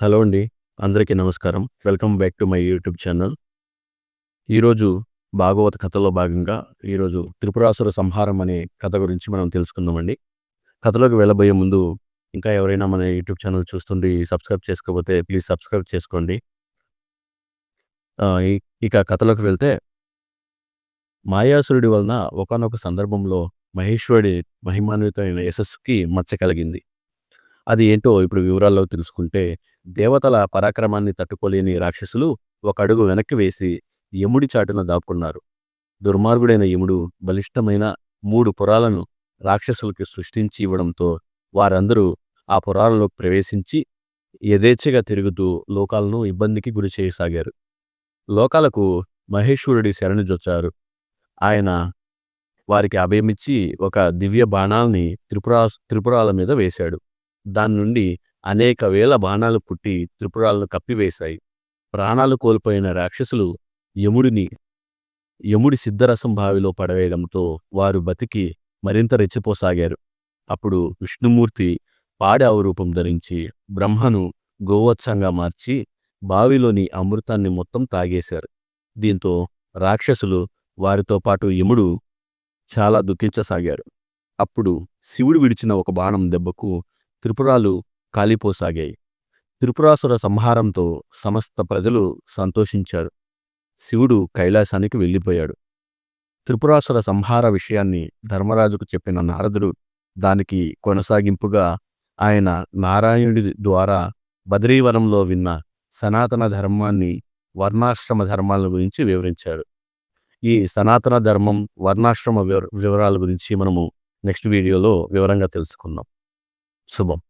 Hello అండి అందరికీ నమస్కారం. Welcome back to my YouTube channel. ఈరోజు భాగవత కథలో భాగంగా ఈరోజు త్రిపురాసుర సంహారం అనే కథ గురించి మనం తెలుసుకుందామండి. కథలోకి వెళ్ళబోయే ముందు ఇంకా ఎవరైనా మన యూట్యూబ్ ఛానల్ చూస్తుండి సబ్స్క్రైబ్ చేసుకోకపోతే ప్లీజ్ సబ్స్క్రైబ్ చేసుకోండి. ఇక కథలోకి వెళ్తే మాయాసురుడి వలన ఒకానొక సందర్భంలో మహేశ్వరుడి మహిమాన్వితమైన యశస్సుకి మచ్చ కలిగింది. అది ఏంటో ఇప్పుడు వివరాల్లో తెలుసుకుంటే దేవతల పరాక్రమాన్ని తట్టుకోలేని రాక్షసులు ఒకడుగు వెనక్కి వేసి యముడి చాటున దాక్కున్నారు. దుర్మార్గుడైన యముడు బలిష్టమైన మూడు పురాలను రాక్షసులకు సృష్టించి ఇవ్వడంతో వారందరూ ఆ పురాలలో ప్రవేశించి యథేచ్ఛగా తిరుగుతూ లోకాలను ఇబ్బందికి గురి చేయసాగారు. లోకాలకు మహేశ్వరుడి శరణుజొచ్చారు ఆయన వారికి అభయమిచ్చి ఒక దివ్య బాణాల్ని త్రిపురా త్రిపురాల మీద వేశాడు. దాని నుండి అనేక వేల బాణాలు పుట్టి త్రిపురాలను కప్పివేశాయి. ప్రాణాలు కోల్పోయిన రాక్షసులు యముడిని యముడి సిద్ధరసం బావిలో పడవేయడంతో వారు బతికి మరింత రెచ్చిపోసాగారు. అప్పుడు విష్ణుమూర్తి పాడావరూపం ధరించి బ్రహ్మను గోవత్సంగా మార్చి బావిలోని అమృతాన్ని మొత్తం తాగేశారు. దీంతో రాక్షసులు వారితో పాటు యముడు చాలా దుఃఖించసాగారు. అప్పుడు శివుడు విడిచిన ఒక బాణం దెబ్బకు త్రిపురాలు కాలిపోసాగాయి. త్రిపురాసుర సంహారంతో సమస్త ప్రజలు సంతోషించారు. శివుడు కైలాసానికి వెళ్ళిపోయాడు. త్రిపురాసుర సంహార విషయాన్ని ధర్మరాజుకు చెప్పిన నారదుడు దానికి కొనసాగింపుగా ఆయన నారాయణుడి ద్వారా బద్రీవనంలో విన్న సనాతన ధర్మాన్ని వర్ణాశ్రమ ధర్మాల గురించి వివరించాడు. ఈ సనాతన ధర్మం వర్ణాశ్రమ వివర- వివరాల గురించి మనము నెక్స్ట్ వీడియోలో వివరంగా తెలుసుకుందాం. శుభం.